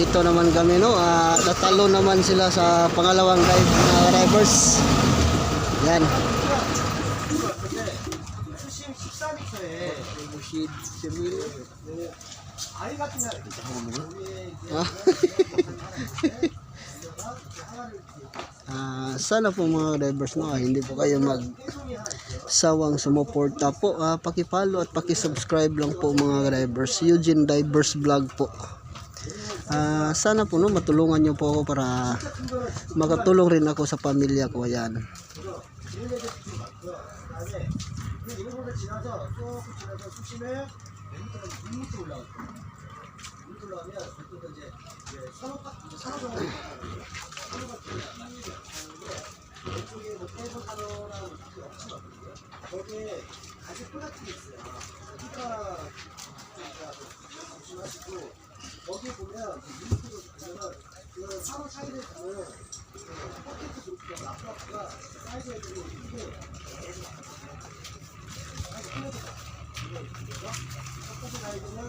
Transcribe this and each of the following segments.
dito naman kami no? Uh, natalo naman sila sa pangalawang dive uh, rivers yan. Uh, sana po mga divers no, ah, hindi po kayo mag sawang sumuporta po. Uh, paki-follow at paki-subscribe lang po mga divers Eugene Divers Vlog po. Ah, sana po no matulungan niyo po ako para makatulong rin ako sa pamilya ko yan. 이거를 지나서 조금 지나서 수심에 멘트가 6m 올라올 거예요. 6m 올라가면 그때부터 이제 이제 산호가 이제 산호정을 산호가 이쪽에 뭐 떼서 산호랑 그게 없거든요. 거기에 아주 플라틱이 있어요. 그러니까 거기에 보면 그 6m로 보면은 그 산호 사이를 보면 포켓 그룹과 라프라프가 사이즈에 있는 게첫 가이드는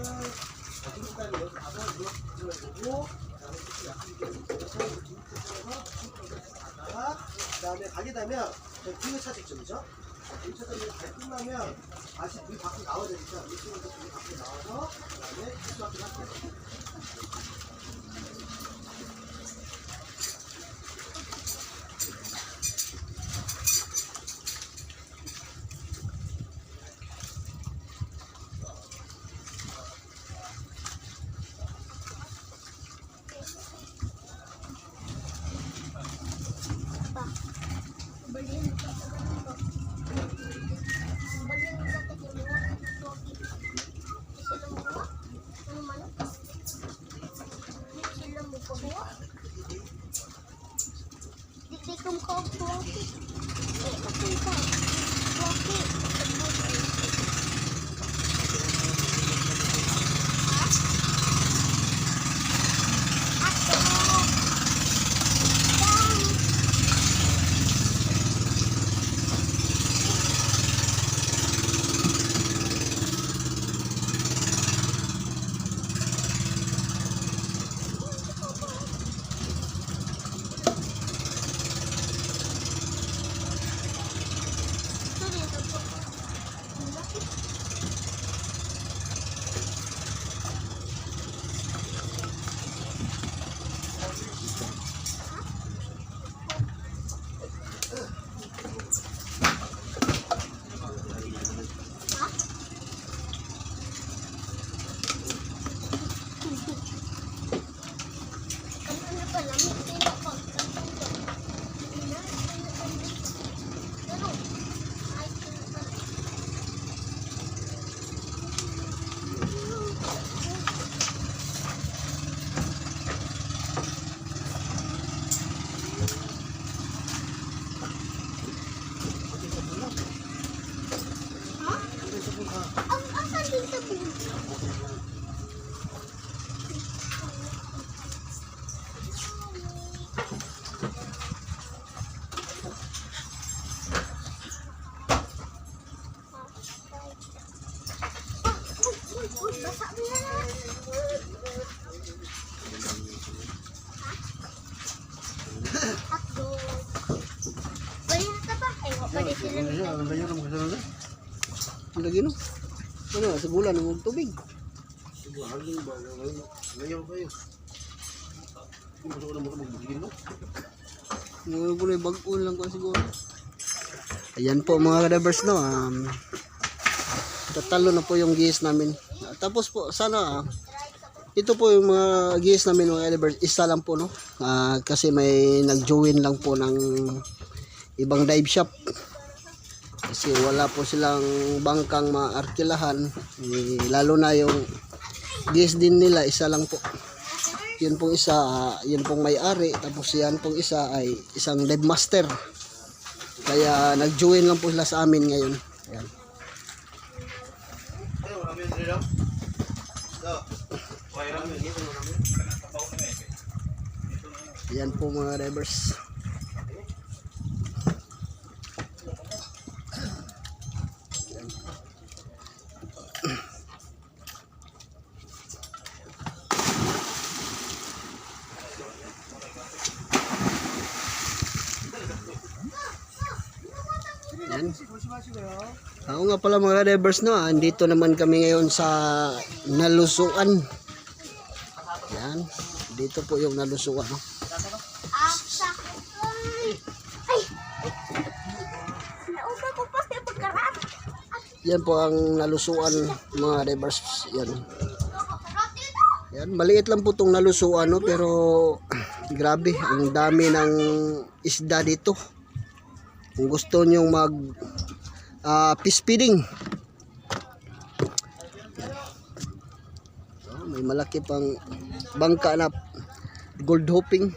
중국까지 여기 가서 이거 들어보고 그다음에 이렇게 약간 갔다가 그다음에 가게 되면 저 뒤에 차직점이죠. 차직점이 잘 끝나면 다시 물 밖에 나와야 되니까 이쪽에서 물 밖에 나와서 그 다음에 수학을 할게요. Sila nila. Ang lagi no. Ano, sa bulan ng tubig. Ngayon po na yung bag-on lang ko siguro. Ayan po mga kadabers no. Um, tatalo na po yung gis namin. Tapos po sana ito po yung mga gis namin mga kadabers. Isa lang po no. Ah, kasi may nag-join lang po ng ibang dive shop. Kasi wala po silang bangkang maarkilahan. Eh, lalo na yung gis din nila isa lang po yun pong isa, yun pong may-ari, tapos yan pong isa ay isang dive master. Kaya nag-join lang po sila sa amin ngayon. Ayan. Ayan po mga divers. Oo nga pala mga drivers no, andito naman kami ngayon sa Nalusuan. Yan, dito po yung Nalusuan. No? Yan po ang Nalusuan mga drivers. Yan. Yan, maliit lang po itong Nalusuan no, pero grabe, ang dami ng isda dito. Kung gusto nyo mag ah, fish feeding. So, may malaki pang bangka na gold hopping.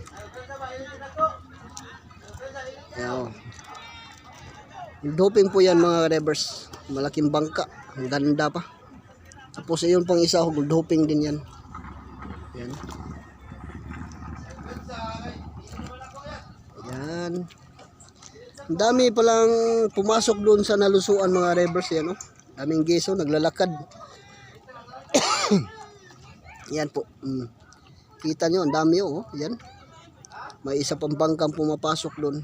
Yan. Gold hopping po yan mga revers. Malaking bangka. Ang ganda pa. Tapos ayun pang isa, gold hopping din yan. Yan. Yan. Dami palang pumasok doon sa nalusuan mga revers yan, no? Daming geso, naglalakad. yan po. Mm. Kita nyo, ang dami, oh. Yan. May isa pang bangkang pumapasok doon.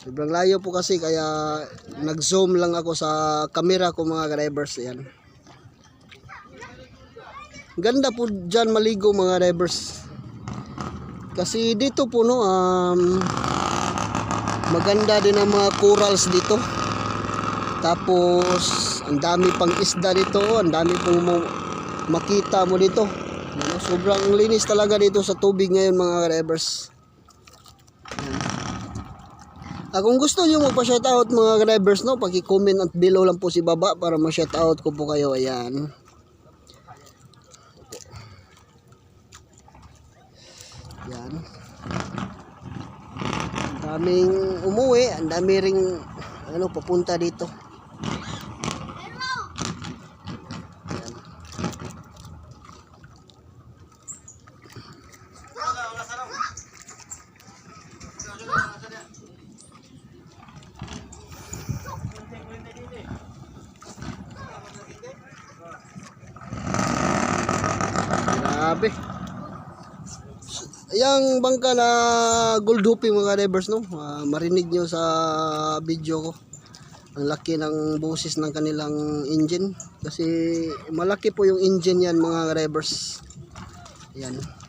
Sobrang layo po kasi kaya nag-zoom lang ako sa camera ko mga drivers. Yan. Ganda po dyan maligo mga drivers. Kasi dito po no, um, maganda din ang mga corals dito. Tapos, ang dami pang isda dito. Ang dami pong makita mo dito. Ano, sobrang linis talaga dito sa tubig ngayon mga drivers. Ah, kung gusto niyo magpa-shoutout mga drivers no, paki-comment at below lang po si baba para ma-shoutout ko po kayo. Ayan. Yan. Daming umuwi, ang dami ring ano papunta dito. Grabe. Yang bangka na gold hooping mga drivers no, ah, marinig nyo sa video ko. Ang laki ng boses ng kanilang engine kasi malaki po yung engine yan mga drivers. Yan. Yan.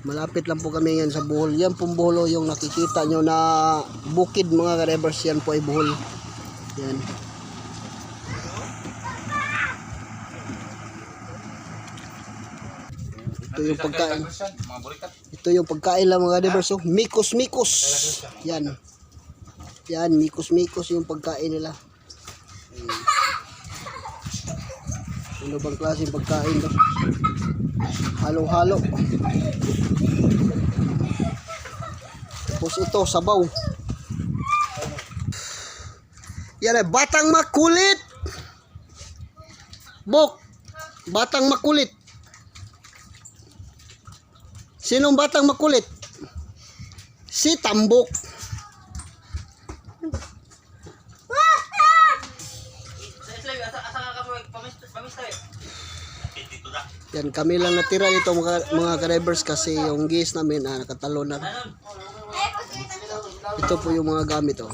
Malapit lang po kami ngayon sa Bohol. Yan pong Bohol yung nakikita nyo na bukid mga drivers. Yan po ay Bohol. Yan. Ito yung pagkain. Ito yung pagkain lang mga drivers. Oh. Mikos mikos. Yan. Yan, mikos mikos yung pagkain nila. Ayan. Ano bang klaseng pagkain to? Halo-halo. Tapos ito, sabaw. Yan ay, batang makulit. Bok, batang makulit. Sinong batang makulit? Si Tambok. Yan, kami lang natira dito mga, mga drivers kasi yung gas namin ah, nakatalo na. Ito po yung mga gamit oh.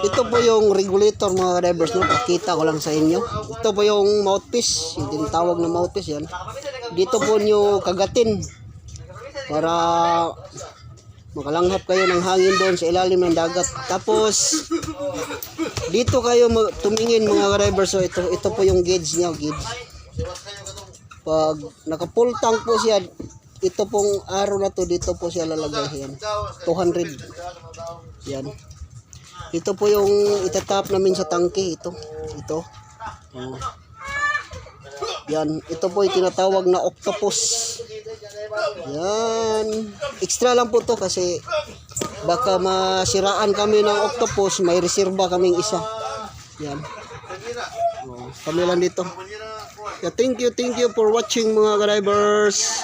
Ito po yung regulator mga drivers no, pakita ko lang sa inyo. Ito po yung mouthpiece, yung tinatawag na mouthpiece yan. Dito po nyo kagatin para makalanghap kayo ng hangin doon sa ilalim ng dagat. Tapos dito kayo tumingin mga drivers so ito ito po yung gauge niya, gauge. Pag naka-full tank po siya, ito pong araw na to dito po siya lalagay yan. 200. Yan. Ito po yung itatap namin sa tangke ito. Ito. Oh. Yan, ito po yung tinatawag na octopus. Yan. Extra lang po to kasi baka masiraan kami ng octopus, may reserba kaming isa. Yan. Oh, kami lang dito. Yeah, thank you, thank you for watching mga drivers.